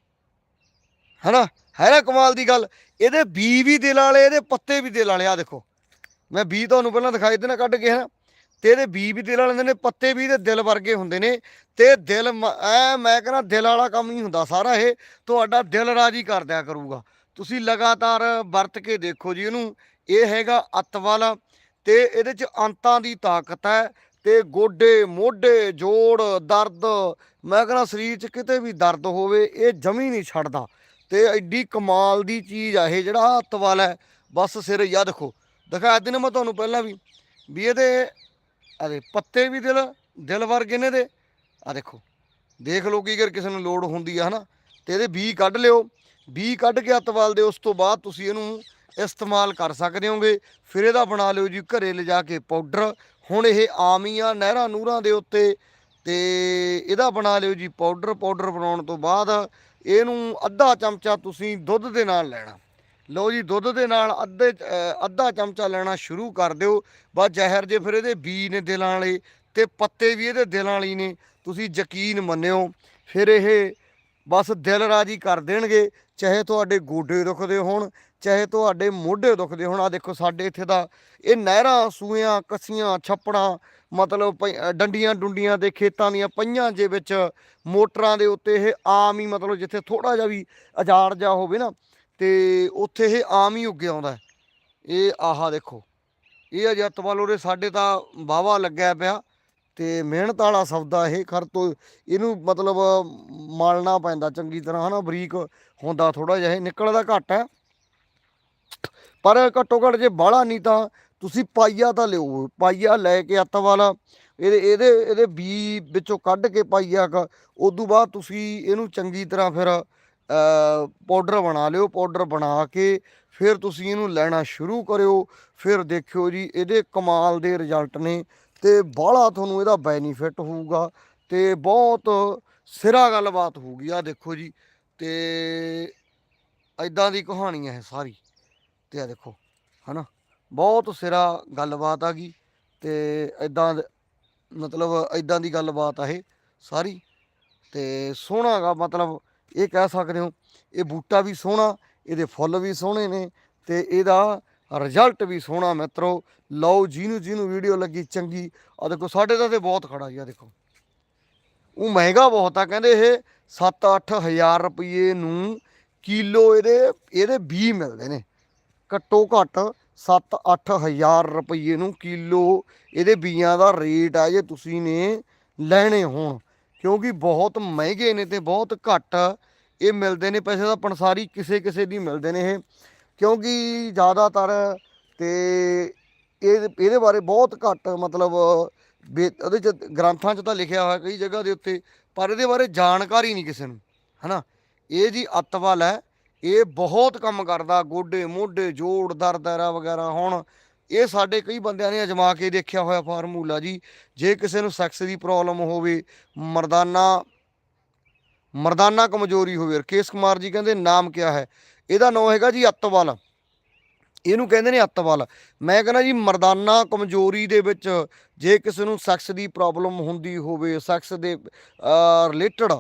ਹੈਨਾ? ਹੈ ਨਾ ਕਮਾਲ ਦੀ ਗੱਲ। ਇਹਦੇ ਬੀ ਵੀ ਦਿਲ ਵਾਲੇ, ਇਹਦੇ ਪੱਤੇ ਵੀ ਦਿਲ ਵਾਲੇ ਆ ਦੇਖੋ। ਮੈਂ ਬੀ ਤੁਹਾਨੂੰ ਪਹਿਲਾਂ ਦਿਖਾਈ ਦੇਣਾ ਕੱਢ ਕੇ ਹੈ ਤੇ ਇਹਦੇ ਬੀ ਵੀ ਦਿਲ ਵਾਲੇ ਹੁੰਦੇ ਨੇ, ਪੱਤੇ ਵੀ ਇਹਦੇ ਦਿਲ ਵਰਗੇ ਹੁੰਦੇ ਨੇ ਤੇ ਦਿਲ ਮ- ਐ ਮੈਂ ਕਹਿੰਦਾ ਦਿਲ ਵਾਲਾ ਕੰਮ ਨਹੀਂ ਹੁੰਦਾ ਸਾਰਾ ਇਹ, ਤੁਹਾਡਾ ਦਿਲ ਰਾਜੀ ਕਰ ਦਿਆ ਕਰੂਗਾ। ਤੁਸੀਂ ਲਗਾਤਾਰ ਵਰਤ ਕੇ ਦੇਖੋ ਜੀ ਇਹਨੂੰ, ਇਹ ਹੈਗਾ ਅੱਤ ਵਾਲਾ ਤੇ ਇਹਦੇ ਚ ਅੰਤਾਂ ਦੀ ਤਾਕਤ ਹੈ ਤੇ ਗੋਡੇ, ਮੋਢੇ, ਜੋੜ, ਦਰਦ, ਮੈਂ ਕਹਿੰਦਾ ਸਰੀਰ 'ਚ ਕਿਤੇ ਵੀ ਦਰਦ ਹੋਵੇ ਇਹ ਜਮੀ ਨਹੀਂ ਛੱਡਦਾ ਤੇ ਐਡੀ ਕਮਾਲ ਦੀ ਚੀਜ਼ ਆ ਇਹ ਜਿਹੜਾ ਅੱਤਵਾਲ ਹੈ, ਬਸ ਸਿਰ ਯਾ ਦੇਖੋ ਦਿਖਾ ਦਿਨ ਮੈਂ ਤੁਹਾਨੂੰ ਪਹਿਲਾਂ ਵੀ ਵੀ ਇਹਦੇ ਅਰੇ ਪੱਤੇ ਵੀ ਦਿਲ ਦਿਲ ਵਰਗੇ ਨੇ ਦੇ ਆ ਦੇਖੋ, ਦੇਖ ਲਓ ਕੀ ਕਰ ਕਿਸੇ ਨੂੰ ਲੋੜ ਹੁੰਦੀ ਆ, ਹਨਾ? ਤੇ ਇਹਦੇ ਬੀ ਕੱਢ ਲਿਓ। ਬੀ ਕੱਢ ਕੇ ਅੱਤਵਾਲ ਦੇ ਉਸ ਤੋਂ ਬਾਅਦ ਤੁਸੀਂ ਇਹਨੂੰ ਇਸਤੇਮਾਲ ਕਰ ਸਕਦੇ ਹੋਗੇ। ਫਿਰ ਇਹਦਾ ਬਣਾ ਲਿਓ ਜੀ ਘਰੇ ਲਿਜਾ ਕੇ ਪਾਊਡਰ। ਹੁਣ ਇਹ ਆਮ ਹੀ ਆ ਨਹਿਰਾਂ ਨੂਰਾਂ ਦੇ ਉੱਤੇ ਤੇ ਇਹਦਾ ਬਣਾ ਲਿਓ ਜੀ ਪਾਊਡਰ। ਪਾਊਡਰ ਬਣਾਉਣ ਤੋਂ ਬਾਅਦ ਇਹਨੂੰ ਅੱਧਾ ਚਮਚਾ ਤੁਸੀਂ ਦੁੱਧ ਦੇ ਨਾਲ ਲੈਣਾ। ਲਓ ਜੀ, ਦੁੱਧ ਦੇ ਨਾਲ ਅੱਧੇ ਅੱਧਾ ਚਮਚਾ ਲੈਣਾ ਸ਼ੁਰੂ ਕਰ ਦਿਓ। ਬਸ ਜ਼ਹਿਰ ਜੇ ਫਿਰ ਇਹਦੇ ਬੀ ਨੇ ਦਿਲਾਂ ਵਾਲੇ ਤੇ ਪੱਤੇ ਵੀ ਇਹਦੇ ਦਿਲਾਂ ਵਾਲੀ ਨੇ, ਤੁਸੀਂ ਯਕੀਨ ਮੰਨਿਓ। ਫਿਰ ਇਹ ਬਸ ਦਿਲ ਰਾਜੀ ਕਰ ਦੇਣਗੇ, ਚਾਹੇ ਤੁਹਾਡੇ ਗੋਡੇ ਦੁਖਦੇ ਹੋਣ, ਚਾਹੇ ਤੁਹਾਡੇ ਮੋਢੇ ਦੁਖਦੇ ਹੋਣ। ਆ ਦੇਖੋ ਸਾਡੇ ਇੱਥੇ ਦਾ, ਇਹ ਨਹਿਰਾਂ ਸੂਆਂ ਕੱਸੀਆਂ, ਛੱਪੜਾਂ, ਮਤਲਬ ਪਈ- ਡੰਡੀਆਂ ਡੁੰਡੀਆਂ ਦੇ ਖੇਤਾਂ ਦੀਆਂ ਪਈਆਂ ਜੇ ਵਿੱਚ ਮੋਟਰਾਂ ਦੇ ਉੱਤੇ ਇਹ ਆਮ ਹੀ ਮਤਲਬ ਜਿੱਥੇ ਥੋੜਾ ਜਿਹਾ ਵੀ ਅਜਾੜ ਜਾ ਹੋਵੇ ਨਾ ਤੇ ਉੱਥੇ ਇਹ ਆਮ ਹੀ ਉੱਗ ਆਉਂਦਾ ਇਹ ਆਹਾ ਦੇਖੋ, ਇਹ ਅਜਤ ਵਾਲੋਰੇ ਸਾਡੇ ਤਾਂ ਵਾਵਾ ਲੱਗਿਆ ਪਿਆ ਤੇ ਮਿਹਨਤ ਵਾਲਾ ਸੌਦਾ ਇਹ, ਖਰ ਤੋਂ ਇਹਨੂੰ ਮਤਲਬ ਮਾਲਣਾ ਪੈਂਦਾ ਚੰਗੀ ਤਰ੍ਹਾਂ, ਹਨਾ, ਬਰੀਕ ਹੁੰਦਾ ਥੋੜਾ ਜਿਹਾ, ਇਹ ਨਿਕਲਦਾ ਘੱਟ ਹੈ। ਪਰ ਘੱਟੋ ਘੱਟ ਜੇ ਬਾਹਲਾ ਨਹੀਂ ਤਾਂ ਤੁਸੀਂ ਪਾਈਆ ਤਾਂ ਲਿਓ, ਪਾਈਆ ਲੈ ਕੇ ਅੱਤ ਵਾਲਾ ਇਹਦੇ ਇਹਦੇ ਇਹਦੇ ਬੀ ਵਿੱਚੋਂ ਕੱਢ ਕੇ ਪਾਈਆ ਕ, ਉਦੋਂ ਬਾਅਦ ਤੁਸੀਂ ਇਹਨੂੰ ਚੰਗੀ ਤਰ੍ਹਾਂ ਫਿਰ ਪਾਊਡਰ ਬਣਾ ਲਿਓ ਪਾਊਡਰ ਬਣਾ ਕੇ ਫਿਰ ਤੁਸੀਂ ਇਹਨੂੰ ਲੈਣਾ ਸ਼ੁਰੂ ਕਰਿਓ। ਫਿਰ ਦੇਖਿਓ ਜੀ, ਇਹਦੇ ਕਮਾਲ ਦੇ ਰਿਜ਼ਲਟ ਨੇ ਤੇ ਬਾਹਲਾ ਤੁਹਾਨੂੰ ਇਹਦਾ ਬੈਨੀਫਿਟ ਹੋਊਗਾ ਤੇ ਬਹੁਤ ਸਿਰਾ ਗੱਲਬਾਤ ਹੋਊਗੀ। ਆ ਦੇਖੋ ਜੀ, ਤੇ ਐਦਾਂ ਦੀ ਕਹਾਣੀ ਹੈ ਇਹ ਸਾਰੀ। ਤੇ ਆ ਦੇਖੋ, ਹਨਾ? ਬਹੁਤ ਸਿਰਾ ਗੱਲਬਾਤ ਆ ਗਈ ਤੇ ਐਦਾਂ ਦੇ- ਮਤਲਬ ਐਦਾਂ ਦੀ ਗੱਲਬਾਤ ਆ ਇਹ ਸਾਰੀ। ਤੇ ਸੋਹਣਾ ਗਾ ਮਤਲਬ ਇਹ ਕਹਿ ਸਕਦੇ ਹੋ, ਇਹ ਬੂਟਾ ਵੀ ਸੋਹਣਾ, ਇਹਦੇ ਫੁੱਲ ਵੀ ਸੋਹਣੇ ਨੇ ਤੇ ਇਹਦਾ ਰਿਜ਼ਲਟ ਵੀ ਸੋਹਣਾ ਮਿੱਤਰੋ। ਲਓ ਜਿਹਨੂੰ ਜਿਹਨੂੰ ਵੀਡੀਓ ਲੱਗੀ ਚੰਗੀ ਆ ਦੇਖੋ ਸਾਡੇ ਦਾ ਤੇ ਬਹੁਤ ਖੜਾ ਜੀ ਆ ਦੇਖੋ। ਉਹ ਮਹਿੰਗਾ ਬਹੁਤ ਆ, ਕਹਿੰਦੇ ਇਹ 7-8 ਹਜ਼ਾਰ ਰੁਪਏ ਨੂੰ ਕਿਲੋ ਇਹਦੇ ਇਹਦੇ ਬੀ ਮਿਲਦੇ ਨੇ। ਘੱਟੋ ਘੱਟ 7-8 ਹਜ਼ਾਰ ਰੁਪਏ ਨੂੰ ਕਿਲੋ ਇਹਦੇ ਬੀਆਂ ਦਾ ਰੇਟ ਆ, ਜੇ ਤੁਸੀਂ ਨੇ ਲੈਣੇ ਹੋਣ। ਕਿਉਂਕਿ ਬਹੁਤ ਮਹਿੰਗੇ ਨੇ ਤੇ ਬਹੁਤ ਘੱਟ ਇਹ ਮਿਲਦੇ ਨੇ, ਪੈਸੇ ਦਾ ਪੰਸਾਰੀ ਕਿਸੇ ਕਿਸੇ ਦੀ ਮਿਲਦੇ ਨੇ ਇਹ। ਕਿਉਂਕਿ ਜ਼ਿਆਦਾਤਰ ਤੇ ਇਹ, ਇਹਦੇ ਬਾਰੇ ਬਹੁਤ ਘੱਟ ਮਤਲਬ ਬੇ- ਉਹਦੇ ਚ ਗ੍ਰੰਥਾਂ 'ਚ ਤਾਂ ਲਿਖਿਆ ਹੋਇਆ ਕਈ ਜਗ੍ਹਾ ਦੇ ਉੱਤੇ, ਪਰ ਇਹਦੇ ਬਾਰੇ ਜਾਣਕਾਰੀ ਨਹੀਂ ਕਿਸੇ ਨੂੰ, ਹਨਾ? ਇਹ ਜੀ ਅੱਤਵਲ ਹੈ, ਇਹ ਬਹੁਤ ਕੰਮ ਕਰਦਾ, ਗੋਡੇ ਮੋਢੇ ਜੋੜ, ਦਰਦ ਐਰਾ ਵਗੈਰਾ ਹੁਣ। ਇਹ ਸਾਡੇ ਕਈ ਬੰਦਿਆਂ ਨੇ ਅਜਮਾ ਕੇ ਦੇਖਿਆ ਹੋਇਆ ਫਾਰਮੂਲਾ ਜੀ। ਜੇ ਕਿਸੇ ਨੂੰ ਸੈਕਸ ਦੀ ਪ੍ਰੋਬਲਮ ਹੋਵੇ, ਮਰਦਾਨਾ ਮਰਦਾਨਾ ਕਮਜ਼ੋਰੀ ਹੋਵੇ, ਰਕੇਸ਼ ਕੁਮਾਰ ਜੀ ਕਹਿੰਦੇ ਨਾਮ ਕਿਆ ਹੈ? ਇਹਦਾ ਨਾਮ ਹੈਗਾ ਜੀ ਅੱਤਵਲ। ਇਹਨੂੰ ਕਹਿੰਦੇ ਨੇ ਅੱਤਵਲ। ਮੈਂ ਕਹਿੰਦਾ ਜੀ ਮਰਦਾਨਾ ਕਮਜ਼ੋਰੀ ਦੇ ਵਿੱਚ ਜੇ ਕਿਸੇ ਨੂੰ ਸੈਕਸ ਦੀ ਪ੍ਰੋਬਲਮ ਹੁੰਦੀ ਹੋਵੇ, ਸੈਕਸ ਦੇ ਰਿਲੇਟਡ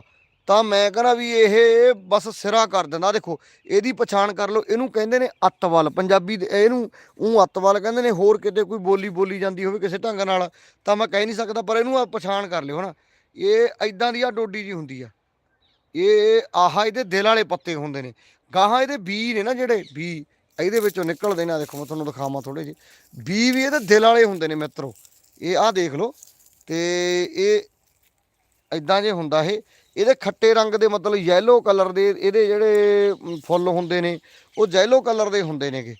ਤਾਂ ਮੈਂ ਕਹਿੰਦਾ ਵੀ ਇਹ ਬਸ ਸਿਰਾ ਕਰ ਦਿੰਦਾ। ਦੇਖੋ, ਇਹਦੀ ਪਛਾਣ ਕਰ ਲਓ। ਇਹਨੂੰ ਕਹਿੰਦੇ ਨੇ ਅੱਤਵਲ। ਪੰਜਾਬੀ ਦੇ ਇਹਨੂੰ ਉਹ ਅੱਤਵਲ ਕਹਿੰਦੇ ਨੇ, ਹੋਰ ਕਿਤੇ ਕੋਈ ਬੋਲੀ ਬੋਲੀ ਜਾਂਦੀ ਹੋਵੇ ਕਿਸੇ ਢੰਗ ਨਾਲ, ਤਾਂ ਮੈਂ ਕਹਿ ਨਹੀਂ ਸਕਦਾ, ਪਰ ਇਹਨੂੰ ਆ ਪਛਾਣ ਕਰ ਲਿਓ ਹਨਾ। ਇਹ ਐਦਾਂ ਦੀ ਆ ਡੋਡੀ ਜੀ ਹੁੰਦੀ ਆ। ਇਹ ਆਹ ਇਹਦੇ ਦਿਲ ਵਾਲੇ ਪੱਤੇ ਹੁੰਦੇ ਨੇ। ਗਾਹਾਂ ਇਹਦੇ ਬੀ ਨੇ ਨਾ ਜਿਹੜੇ ਬੀ ਇਹਦੇ ਵਿੱਚੋਂ ਨਿਕਲਦੇ ਨੇ। ਆ ਦੇਖੋ, ਮੈਂ ਤੁਹਾਨੂੰ ਦਿਖਾਵਾਂ ਥੋੜੇ ਜਿਹੇ। ਬੀ ਵੀ ਇਹਦੇ ਦਿਲ ਵਾਲੇ ਹੁੰਦੇ ਨੇ ਮਿੱਤਰੋ। ਇਹ ਆਹ ਦੇਖ ਲਓ। ਤੇ ਇਹ ਇਦਾਂ ਜੇ ਹੁੰਦਾ ਇਹ। ਇਹਦੇ ਖੱਟੇ ਰੰਗ ਦੇ ਮਤਲਬ ਯੈਲੋ ਕਲਰ ਦੇ ਇਹਦੇ ਜਿਹੜੇ ਫੁੱਲ ਹੁੰਦੇ ਨੇ, ਉਹ ਯੈਲੋ ਕਲਰ ਦੇ ਹੁੰਦੇ ਨੇਗੇ।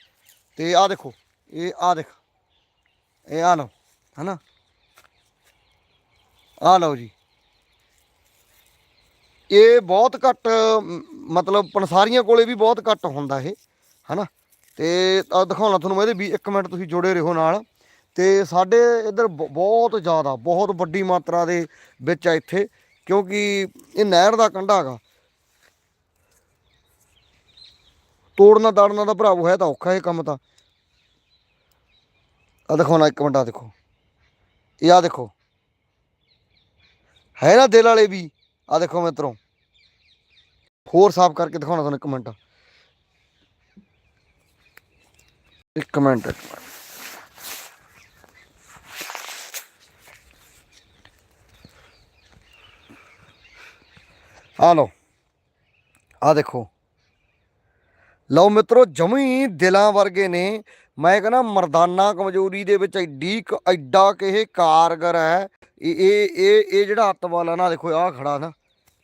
ਤੇ ਆਹ ਦੇਖੋ, ਇਹ ਆਹ ਦੇਖ, ਇਹ ਆ ਲਓ, ਹਨਾ? ਆ ਲਓ ਜੀ। ਇਹ ਬਹੁਤ ਘੱਟ ਮਤਲਬ ਪੰਸਾਰੀਆਂ ਕੋਲੇ ਵੀ ਬਹੁਤ ਘੱਟ ਹੁੰਦਾ ਇਹ, ਹਨਾ? ਤੇ ਆਹ ਦਿਖਾਉਣਾ ਤੁਹਾਨੂੰ ਮੈਂ ਇਹਦੇ ਵੀ, ਇੱਕ ਮਿੰਟ ਤੁਸੀਂ ਜੁੜੇ ਰਹੋ ਨਾਲ। ਤੇ ਸਾਡੇ ਇੱਧਰ ਬ- ਬਹੁਤ ਜ਼ਿਆਦਾ, ਬਹੁਤ ਵੱਡੀ ਮਾਤਰਾ ਦੇ ਵਿੱਚ ਆ ਇੱਥੇ। ਕਿਉਂਕਿ ਇਹ ਨਹਿਰ ਦਾ ਕੰਢਾ ਹੈਗਾ। ਤੋੜਨਾ ਤਾੜਨਾ ਦਾ ਭਰਾਵੋ ਹੈ ਤਾਂ ਔਖਾ ਇਹ ਕੰਮ ਤਾਂ। ਆ ਦਿਖਾਉਣਾ ਇੱਕ ਮਿੰਟ ਆ ਦੇਖੋ। ਇਹ ਆ ਦੇਖੋ। ਹੈ ਨਾ ਦਿਲ ਵਾਲੇ ਵੀ ਆ ਦੇਖੋ ਮਿੱਤਰੋ। ਹੋਰ ਸਾਫ਼ ਕਰਕੇ ਦਿਖਾਉਣਾ ਤੁਹਾਨੂੰ ਇੱਕ ਮਿੰਟ। ਇੱਕ ਮਿੰਟ ਇੱਕ ਮਿੰਟ। ਆ ਲਓ, ਆ ਦੇਖੋ। ਲਓ ਮਿੱਤਰੋ, ਜਮੀ ਦਿਲਾਂ ਵਰਗੇ ਨੇ। ਮੈਂ ਕਹਿੰਦਾ ਮਰਦਾਨਾ ਕਮਜ਼ੋਰੀ ਦੇ ਵਿੱਚ ਐਡੀ ਕੁ- ਐਡਾ ਕਿ ਕਾਰਗਰ ਹੈ। ਇਹ ਇਹ ਇਹ ਜਿਹੜਾ ਅੱਤ ਵਾਲਾ ਨਾ, ਦੇਖੋ, ਆਹ ਖੜਾ ਨਾ।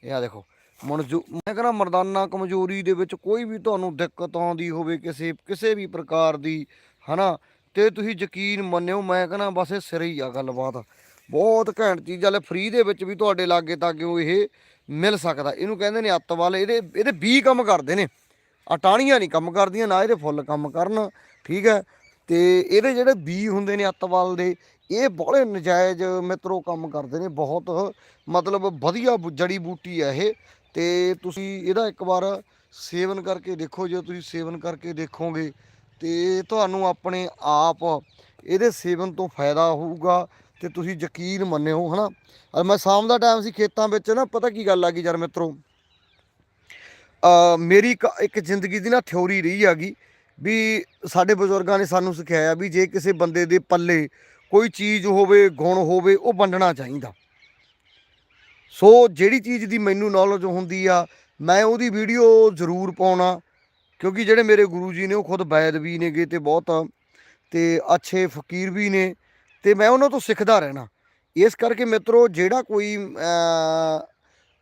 ਇਹ ਆ ਦੇਖੋ, ਮਨਜੂ, ਮੈਂ ਕਹਿੰਦਾ ਮਰਦਾਨਾ ਕਮਜ਼ੋਰੀ ਦੇ ਵਿੱਚ ਕੋਈ ਵੀ ਤੁਹਾਨੂੰ ਦਿੱਕਤ ਆਉਂਦੀ ਹੋਵੇ ਕਿਸੇ ਕਿਸੇ ਵੀ ਪ੍ਰਕਾਰ ਦੀ, ਹਨਾ? ਤੇ ਤੁਸੀਂ ਯਕੀਨ ਮੰਨਿਓ, ਮੈਂ ਕਹਿੰਦਾ ਬਸ ਇਹ ਸਿਰ ਹੀ ਆ ਗੱਲਬਾਤ। ਬਹੁਤ ਘੈਂਟ ਚੀਜ਼ ਵਾਲੇ ਫ੍ਰੀ ਦੇ ਵਿੱਚ ਵੀ ਤੁਹਾਡੇ ਲਾਗੇ ਤਾਂ ਕਿਉਂ ਇਹ ਮਿਲ ਸਕਦਾ। ਇਹਨੂੰ ਕਹਿੰਦੇ ਨੇ ਅੱਤ ਵਾਲੇ। ਇਹਦੇ ਇਹਦੇ 20 ਕੰਮ ਕਰਦੇ ਨੇ। ਆ ਨਹੀਂ ਕੰਮ ਕਰਦੀਆਂ, ਨਾ ਇਹਦੇ ਫੁੱਲ ਕੰਮ ਕਰਨ। ਠੀਕ ਹੈ? ਤੇ ਇਹਦੇ ਜਿਹੜੇ ਬੀ ਹੁੰਦੇ ਨੇ ਅੱਤਵਾਲ ਦੇ, ਇਹ ਬੜੇ ਨਜਾਇਜ਼ ਮਿੱਤਰੋ ਕੰਮ ਕਰਦੇ ਨੇ। ਬਹੁਤ ਮਤਲਬ ਵਧੀਆ ਬੁ- ਜੜੀ ਬੂਟੀ ਹੈ ਇਹ। ਤੇ ਤੁਸੀਂ ਇਹਦਾ ਇੱਕ ਵਾਰ ਸੇਵਨ ਕਰਕੇ ਦੇਖੋ। ਜੇ ਤੁਸੀਂ ਸੇਵਨ ਕਰਕੇ ਦੇਖੋਗੇ ਤੇ ਤੁਹਾਨੂੰ ਆਪਣੇ ਆਪ ਇਹਦੇ ਸੇਵਨ ਤੋਂ ਫਾਇਦਾ ਹੋਊਗਾ। ਤੇ ਤੁਸੀਂ ਯਕੀਨ ਮੰਨਿਓ, ਹਨਾ? ਅੱਜ ਮੈਂ ਸ਼ਾਮ ਦਾ ਟਾਈਮ ਸੀ ਖੇਤਾਂ ਵਿੱਚ, ਨਾ, ਪਤਾ ਕੀ ਗੱਲ ਆ ਗਈ ਯਾਰ ਮਿੱਤਰੋ? ਮੇਰੀ ਇੱਕ ਇੱਕ ਜ਼ਿੰਦਗੀ ਦੀ ਨਾ ਥਿਉਰੀ ਰਹੀ ਹੈਗੀ ਵੀ ਸਾਡੇ ਬਜ਼ੁਰਗਾਂ ਨੇ ਸਾਨੂੰ ਸਿਖਾਇਆ ਵੀ ਜੇ ਕਿਸੇ ਬੰਦੇ ਦੇ ਪੱਲੇ ਕੋਈ ਚੀਜ਼ ਹੋਵੇ, ਗੁਣ ਹੋਵੇ, ਉਹ ਵੰਡਣਾ ਚਾਹੀਦਾ। ਸੋ ਜਿਹੜੀ ਚੀਜ਼ ਦੀ ਮੈਨੂੰ ਨੌਲੇਜ ਹੁੰਦੀ ਆ, ਮੈਂ ਉਹਦੀ ਵੀਡੀਓ ਜ਼ਰੂਰ ਪਾਉਣਾ, ਕਿਉਂਕਿ ਜਿਹੜੇ ਮੇਰੇ ਗੁਰੂ ਜੀ ਨੇ, ਉਹ ਖੁਦ ਵੈਦ ਵੀ ਨੇਗੇ ਤੇ ਬਹੁਤ, ਤੇ ਅੱਛੇ ਫਕੀਰ ਵੀ ਨੇ। ਤੇ ਮੈਂ ਉਹਨਾਂ ਤੋਂ ਸਿੱਖਦਾ ਰਹਿਣਾ। ਇਸ ਕਰਕੇ ਮਿੱਤਰੋ, ਜਿਹੜਾ ਕੋਈ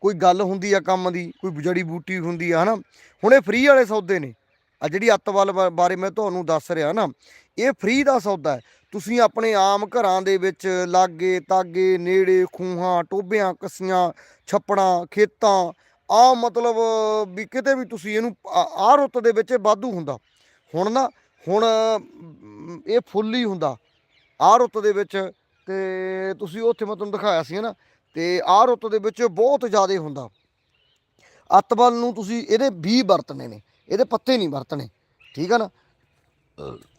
ਕੋਈ ਗੱਲ ਹੁੰਦੀ ਆ ਕੰਮ ਦੀ, ਕੋਈ ਜੜੀ ਬੂਟੀ ਹੁੰਦੀ ਆ, ਹਨਾ? ਹੁਣ ਇਹ ਫ੍ਰੀ ਵਾਲੇ ਸੌਦੇ ਨੇ। ਆ ਜਿਹੜੀ ਅੱਤਵਾਲ ਬਾ- ਬਾਰੇ ਮੈਂ ਤੁਹਾਨੂੰ ਦੱਸ ਰਿਹਾ ਨਾ, ਇਹ ਫ੍ਰੀ ਦਾ ਸੌਦਾ ਹੈ। ਤੁਸੀਂ ਆਪਣੇ ਆਮ ਘਰਾਂ ਦੇ ਵਿੱਚ ਲਾਗੇ, ਤਾਗੇ, ਨੇੜੇ, ਖੂਹਾਂ ਟੋਬਿਆਂ ਕੱਸੀਆਂ, ਛੱਪੜਾਂ, ਖੇਤਾਂ ਆ ਮਤਲਬ ਵੀ ਕਿਤੇ ਵੀ ਤੁਸੀਂ ਇਹਨੂੰ, ਆ ਰੁੱਤ ਦੇ ਵਿੱਚ ਇਹ ਵਾਧੂ ਹੁੰਦਾ। ਹੁਣ ਨਾ, ਹੁਣ ਇਹ ਫੁੱਲ ਹੀ ਹੁੰਦਾ। ਆਹ ਰੁੱਤ ਦੇ ਵਿੱਚ ਤੇ ਤੁਸੀਂ ਉੱਥੇ ਮੈਂ ਤੁਹਾਨੂੰ ਦਿਖਾਇਆ ਸੀ ਨਾ? ਤੇ ਆਹ ਰੁੱਤ ਦੇ ਵਿੱਚ ਬਹੁਤ ਜ਼ਿਆਦਾ ਹੁੰਦਾ। ਅੱਤਬਲ ਨੂੰ ਤੁਸੀਂ ਇਹਦੇ 20 ਵਰਤਨੇ ਨੇ, ਇਹਦੇ ਪੱਤੇ ਨਹੀਂ ਵਰਤਣੇ, ਠੀਕ ਆ ਨਾ?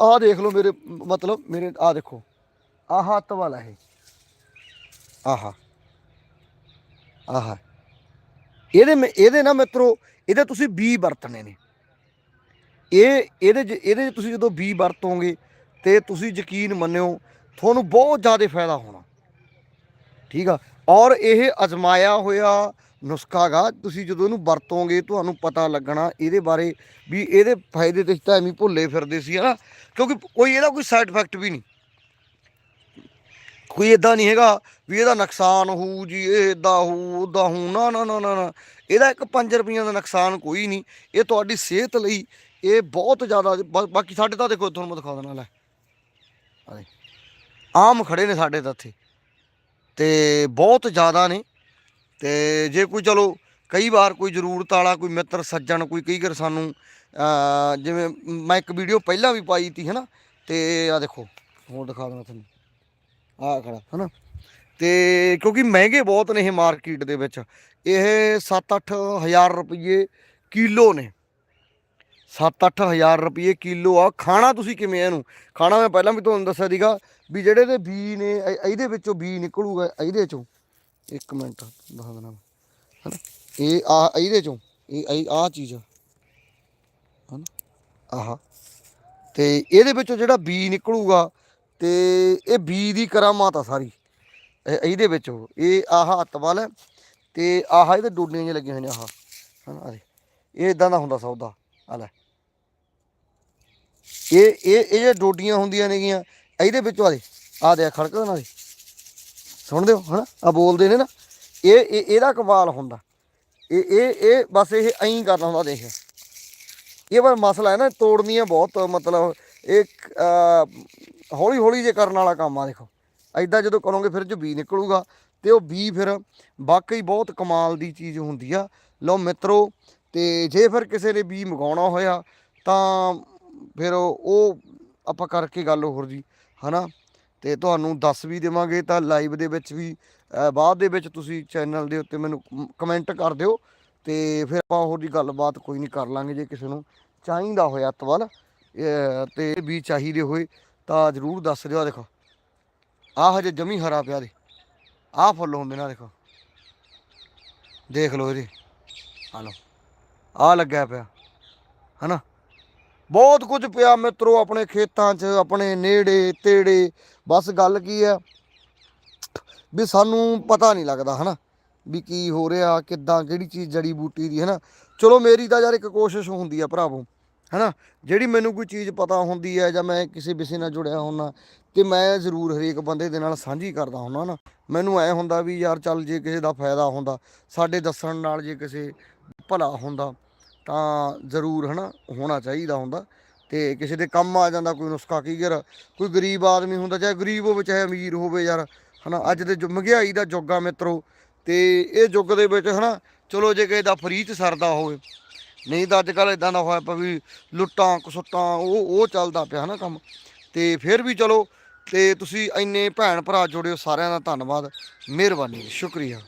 ਆਹ ਦੇਖ ਲਓ ਮੇਰੇ, ਮਤਲਬ ਮੇਰੇ ਆਹ ਦੇਖੋ, ਆਹ ਹੱਥ ਵਾਲਾ ਇਹ। ਆਹ, ਆਹਾ। ਇਹਦੇ ਮੈਂ- ਇਹਦੇ ਨਾ ਮਿੱਤਰੋ, ਇਹਦੇ ਤੁਸੀਂ ਬੀ ਵਰਤਣੇ ਨੇ। ਇਹ, ਇਹਦੇ 'ਚ ਇਹਦੇ 'ਚ ਤੁਸੀਂ ਜਦੋਂ ਬੀ ਵਰਤੋਗੇ ਤੇ ਤੁਸੀਂ ਯਕੀਨ ਮੰਨਿਓ, ਤੁਹਾਨੂੰ ਬਹੁਤ ਜ਼ਿਆਦਾ ਫਾਇਦਾ ਹੋਣਾ। ਠੀਕ ਆ? ਔਰ ਇਹ ਅਜ਼ਮਾਇਆ ਹੋਇਆ ਨੁਸਖਾ ਗਾ, ਤੁਸੀਂ ਜਦੋਂ ਇਹਨੂੰ ਵਰਤੋਗੇ, ਤੁਹਾਨੂੰ ਪਤਾ ਲੱਗਣਾ ਇਹਦੇ ਬਾਰੇ ਵੀ ਇਹਦੇ ਫਾਇਦੇ ਤੇ ਤਾਂ ਐਵੇਂ ਭੁੱਲੇ ਫਿਰਦੇ ਸੀ, ਹਨਾ? ਕਿਉਂਕਿ ਕੋਈ ਇਹਦਾ ਕੋਈ ਸਾਈਡ ਇਫੈਕਟ ਵੀ ਨਹੀਂ। ਕੋਈ ਇਦਾਂ ਨਹੀਂ ਹੈਗਾ ਵੀ ਇਹਦਾ ਨੁਕਸਾਨ ਹੋਊ ਜੀ, ਇਹ ਇਦਾਂ ਹੋਊ ਉਦਾਂ ਹੋਊ, ਨਾ ਨਾ ਨਾ ਨਾ ਨਾ। ਇਹਦਾ ਇੱਕ 5 ਰੁਪਈਆ ਦਾ ਨੁਕਸਾਨ ਕੋਈ ਨਹੀਂ। ਇਹ ਤੁਹਾਡੀ ਸਿਹਤ ਲਈ ਇਹ ਬਹੁਤ ਜ਼ਿਆਦਾ ਬਾਕੀ ਸਾਡੇ ਤਾਂ ਦੇਖੋ, ਤੁਹਾਨੂੰ ਮੈਂ ਦਿਖਾ ਦੇਣਾ ਲੈ। ਆ ਆਮ ਖੜੇ ਨੇ ਸਾਡੇ ਤਾਂ ਇੱਥੇ। ਤੇ ਬਹੁਤ ਜ਼ਿਆਦਾ ਨੇ। ਤੇ ਜੇ ਕੋਈ ਚਲੋ, ਕਈ ਵਾਰ ਕੋਈ ਜ਼ਰੂਰਤ ਵਾਲਾ, ਕੋਈ ਮਿੱਤਰ, ਸੱਜਣ, ਕੋਈ ਕਈ ਵਾਰ ਸਾਨੂੰ ਜਿਵੇਂ ਮੈਂ ਇੱਕ ਵੀਡੀਓ ਪਹਿਲਾਂ ਵੀ ਪਾਈ ਤੀ, ਹਨਾ। ਤੇ ਆ ਦੇਖੋ, ਹੋਰ ਦਿਖਾ ਦੇਣਾ ਤੁਹਾਨੂੰ। ਆ ਖੜਾ, ਹਨਾ। ਤੇ ਕਿਉਂਕਿ ਮਹਿੰਗੇ ਬਹੁਤ ਨੇ ਇਹ ਮਾਰਕੀਟ ਦੇ ਵਿੱਚ। ਇਹ 7-8 ਹਜ਼ਾਰ ਰੁਪਏ ਕਿਲੋ ਨੇ। 7-8 ਹਜ਼ਾਰ ਰੁਪਏ ਕਿਲੋ ਆ। ਖਾਣਾ ਤੁਸੀਂ ਕਿਵੇਂ ਆ ਇਹਨੂੰ? ਖਾਣਾ ਮੈਂ ਪਹਿਲਾਂ ਵੀ ਤੁਹਾਨੂੰ ਦੱਸਿਆ ਸੀਗਾ ਵੀ ਜਿਹੜੇ ਦੇ ਬੀ ਨੇ ਇਹ- ਇਹਦੇ ਵਿੱਚੋਂ ਬੀ ਨਿਕਲੂਗਾ ਇਹਦੇ ਚੋਂ। ਇੱਕ ਮਿੰਟ ਦੱਸ ਦੇਣਾ ਮੈਂ, ਹਨਾ? ਇਹ ਆ ਇਹਦੇ ਚੋਂ। ਇਹ ਆ ਚੀਜ਼। ਆ ਹਨਾ? ਆਹਾ। ਤੇ ਇਹਦੇ ਵਿੱਚੋਂ ਜਿਹੜਾ ਬੀ ਨਿਕਲੂਗਾ ਤੇ ਇਹ ਬੀ ਦੀ ਕਰਾਮਾਤ ਆ ਸਾਰੀ। ਇਹ- ਇਹਦੇ ਵਿੱਚੋਂ। ਇਹ ਆਹ ਹੱਥ ਵਾਲ ਹੈ। ਤੇ ਆਹ ਇਹਦੇ ਡੋਡੀਆਂ ਜਿਹੀਆਂ ਲੱਗੀਆਂ ਹੋਈਆਂ ਆਹ। ਹਨਾ ਆ ਦੇ ਇਹ ਇਦਾਂ ਦਾ ਹੁੰਦਾ ਸੌਦਾ। ਆ ਲੈ। ਇਹ ਇਹ ਇਹ ਜਿਹੜੇ ਡੋਡੀਆਂ ਹੁੰਦੀਆਂ ਨੇਗੀਆਂ, ਇਹਦੇ ਵਿੱਚੋਂ ਆ ਦੇ ਆ ਦੇ ਖੜਕਦਾ ਨਾ ਦੇ। ਸੁਣਦੇ ਹੋ ਹਨਾ? ਆ ਬੋਲਦੇ ਨੇ ਨਾ। ਇਹ ਇਹ, ਇਹਦਾ ਕਮਾਲ ਹੁੰਦਾ। ਇਹ ਇਹ ਇਹ ਬਸ ਇਹ ਐਂ ਕਰਨਾ ਹੁੰਦਾ, ਦੇਖ। ਇਹ ਪਰ ਮਸਲਾ ਹੈ ਨਾ, ਤੋੜਨੀਆਂ ਬਹੁਤ, ਮਤਲਬ ਇਹ ਹੌਲੀ ਹੌਲੀ ਜੇ ਕਰਨ ਵਾਲਾ ਕੰਮ ਆ, ਦੇਖੋ। ਐਦਾਂ ਜਦੋਂ ਕਰੋਗੇ, ਫਿਰ ਜੋ ਬੀ ਨਿਕਲੂਗਾ, ਤੇ ਉਹ ਬੀ ਫਿਰ ਵਾਕਈ ਬਹੁਤ ਕਮਾਲ ਦੀ ਚੀਜ਼ ਹੁੰਦੀ ਆ। ਲਓ ਮਿੱਤਰੋ, ਤੇ ਜੇ ਫਿਰ ਕਿਸੇ ਨੇ ਬੀ ਮੰਗਾਉਣਾ ਹੋਇਆ, ਤਾਂ ਫਿਰ ਉਹ ਆਪਾਂ ਕਰਕੇ ਗੱਲ ਹੋਰ ਜੀ, ਹਨਾ? ਤੇ ਤੁਹਾਨੂੰ ਦੱਸ ਵੀ ਦੇਵਾਂਗੇ ਤਾਂ ਲਾਈਵ ਦੇ ਵਿੱਚ ਵੀ ਬਾਅਦ ਦੇ ਵਿੱਚ ਤੁਸੀਂ ਚੈਨਲ ਦੇ ਉੱਤੇ ਮੈਨੂੰ ਕਮੈਂਟ ਕਰ ਦਿਓ ਤੇ ਫਿਰ ਆਪਾਂ ਹੋਰ ਦੀ ਗੱਲਬਾਤ ਕੋਈ ਨਹੀਂ ਕਰ ਲਾਂਗੇ ਜੇ ਕਿਸੇ ਨੂੰ ਚਾਹੀਦਾ ਹੋਇਆ ਤਵਲ ਤੇ ਵੀ ਚਾਹੀਦੇ ਹੋਏ ਤਾਂ ਜ਼ਰੂਰ ਦੱਸ ਦਿਓ। ਆਹ ਦੇਖੋ, ਆਹ ਹਜੇ ਜਮੀ ਹਰਾ ਪਿਆ ਦੇ ਆਹ ਫੁੱਲ ਹੁੰਦੇ ਨਾ ਦੇਖੋ। ਦੇਖ ਲਓ ਇਹਦੇ ਆ ਲਓ ਆ ਲੱਗਿਆ ਪਿਆ, ਹਨਾ? ਬਹੁਤ ਕੁਝ ਪਿਆ ਮਿੱਤਰੋ ਆਪਣੇ ਖੇਤਾਂ 'ਚ, ਆਪਣੇ ਨੇੜੇ, ਤੇੜੇ। ਬਸ ਗੱਲ ਕੀ ਹੈ ਵੀ ਸਾਨੂੰ ਪਤਾ ਨਹੀਂ ਲੱਗਦਾ, ਹਨਾ? ਵੀ ਕੀ ਹੋ ਰਿਹਾ, ਕਿੱਦਾਂ, ਕਿਹੜੀ ਚੀਜ਼ ਜੜੀ ਬੂਟੀ ਦੀ, ਹਨਾ? ਚਲੋ ਮੇਰੀ ਤਾਂ ਯਾਰ ਇੱਕ ਕੋਸ਼ਿਸ਼ ਹੁੰਦੀ ਆ ਭਰਾਵੋ, ਹਨਾ? ਜਿਹੜੀ ਮੈਨੂੰ ਕੋਈ ਚੀਜ਼ ਪਤਾ ਹੁੰਦੀ ਹੈ ਜਾਂ ਮੈਂ ਕਿਸੇ ਵਿਸ਼ੇ ਨਾਲ ਜੁੜਿਆ ਹੁੰਦਾ ਤੇ ਮੈਂ ਜ਼ਰੂਰ ਹਰੇਕ ਬੰਦੇ ਦੇ ਨਾਲ ਸਾਂਝੀ ਕਰਦਾ ਹੁੰਦਾ ਨਾ ਮੈਨੂੰ ਐ ਹੁੰਦਾ ਵੀ ਯਾਰ ਚੱਲ ਜੇ ਕਿਸੇ ਦਾ ਫਾਇਦਾ ਹੁੰਦਾ, ਸਾਡੇ ਦੱਸਣ ਨਾਲ ਜੇ ਕਿਸੇ ਭਲਾ ਹੁੰਦਾ ਤਾਂ ਜ਼ਰੂਰ ਹਨਾ ਹੋਣਾ ਚਾਹੀਦਾ ਹੁੰਦਾ ਤੇ ਕਿਸੇ ਦੇ ਕੰਮ ਆ ਜਾਂਦਾ ਕੋਈ ਨੁਸਖਾ ਕੀ ਯਾਰ ਕੋਈ ਗਰੀਬ ਆਦਮੀ ਹੁੰਦਾ ਚਾਹੇ ਗਰੀਬ ਹੋਵੇ, ਚਾਹੇ ਅਮੀਰ ਹੋਵੇ ਯਾਰ ਹਨਾ, ਅੱਜ ਦੇ ਜੋ ਮਹਿੰਗਾਈ ਦਾ ਯੁੱਗ ਆ ਮਿੱਤਰੋ ਤੇ ਇਹ ਯੁੱਗ ਦੇ ਵਿੱਚ ਹਨਾ ਚਲੋ ਜੇ ਕਿਸੇ ਦਾ ਫਰੀ ਚ ਸਰਦਾ ਹੋਵੇ, ਨਹੀਂ ਤਾਂ ਅੱਜ ਕੱਲ ਇਦਾਂ ਦਾ ਹੋਇਆ ਪਿਆ ਵੀ ਲੁੱਟਾਂ ਕਸੁੱਟਾਂ ਉਹ ਉਹ ਚੱਲਦਾ ਪਿਆ ਹਨਾ ਕੰਮ ਤੇ ਫਿਰ ਵੀ ਚਲੋ ਤੇ ਤੁਸੀਂ ਇੰਨੇ ਭੈਣ ਭਰਾ ਜੁੜਿਓ ਸਾਰਿਆਂ ਦਾ ਧੰਨਵਾਦ, ਮਿਹਰਬਾਨੀ, ਸ਼ੁਕਰੀਆ।